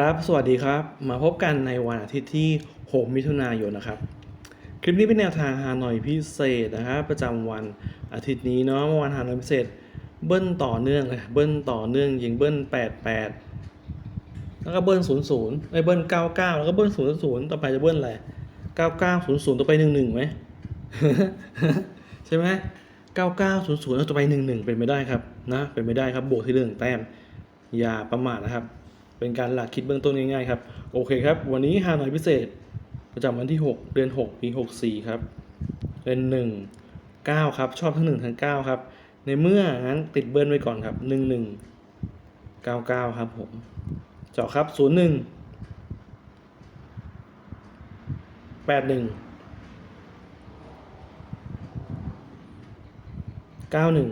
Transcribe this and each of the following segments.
ครับ สวัสดีครับ มาพบกันในวันอาทิตย์ที่ 6 มิถุนายนนะครับ คลิปนี้เป็นแนวทางฮานอยพิเศษนะครับประจำวันอาทิตย์นี้เนาะเมื่อวานฮานอยพิเศษ เบิ้ลต่อเนื่องเลยเบิ้ลต่อเนื่องยิงเบิ้ล 88 แล้วก็เบิ้ล 00ไอ้เบิ้ล 99 แล้วก็เบิ้ล 00 ต่อไปจะเบิ้ลอะไร 9900 ต่อไป 11ไหมใช่ไหม9900แล้วต่อไป 11 เป็นไม่ได้ครับนะเป็นไม่ได้ครับบวกที่เรื่องแต้มอย่าประมาทนะครับ เป็นการหลักคิดเบื้องต้นง่ายๆครับ โอเคครับ วันนี้ฮานอยพิเศษ ประจำวันที่ 6 เดือน 6 ปี 64 ครับเป็น1 9 ครับ ชอบทั้ง 1 ทั้ง 9 ครับ ในเมื่องั้นติดเบิ้ลไว้ก่อนครับ 1 1 9 9 ครับผม เจาะครับ 0 1 8 1 9 1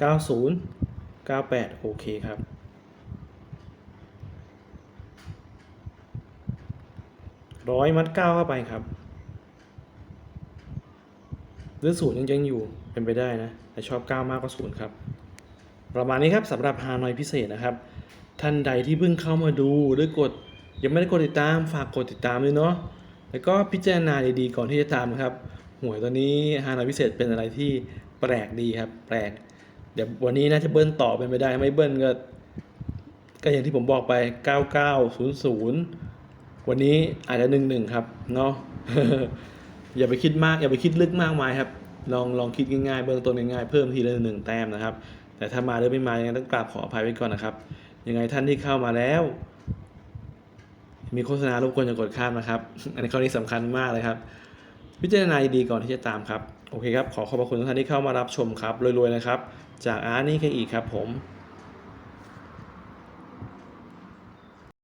90 98 โอเคครับ ร้อยมัดเก้าเข้าไปครับหรือศูนย์ยังยังอยู่เป็นไปได้นะ แต่ชอบเก้ามากกว่าศูนย์ครับ ประมาณนี้ครับสำหรับฮานอยพิเศษนะครับ ท่านใดที่เพิ่งเข้ามาดูหรือกด ยังไม่ได้กดติดตามฝากกดติดตามด้วยเนาะแล้วก็พิจารณาดีๆก่อนที่จะตามครับหวยตัวนี้ฮานอยพิเศษเป็นอะไรที่แปลกดีครับ แปลก เดี๋ยววันนี้น่าจะเบิ้ลต่อเป็นไปได้ไม่เบิ้ลก็ก็อย่างที่ผมบอกไป 9900 วันนี้อาจจะ11ครับเนาะอย่าไปคิดมากอย่าไปคิดลึกมากมายครับลองลองคิดง่ายๆเบื้องต้นง่ายๆเพิ่มทีละหนึ่งแต้มนะครับ แต่ถ้ามาหรือไม่มายังไงต้องกราบขออภัยไว้ก่อนนะครับ ยังไงท่านที่เข้ามาแล้ว มีโฆษณารบกวนอย่ากดข้ามนะครับ อันนี้ข้อนี้สำคัญมากเลยครับ พิจารณาดีก่อนที่จะตามครับ โอเคครับ ขอขอบพระคุณทุกท่านที่เข้ามารับชมครับรวยๆนะครับ จากอาร์นี่แค่อีกครับผม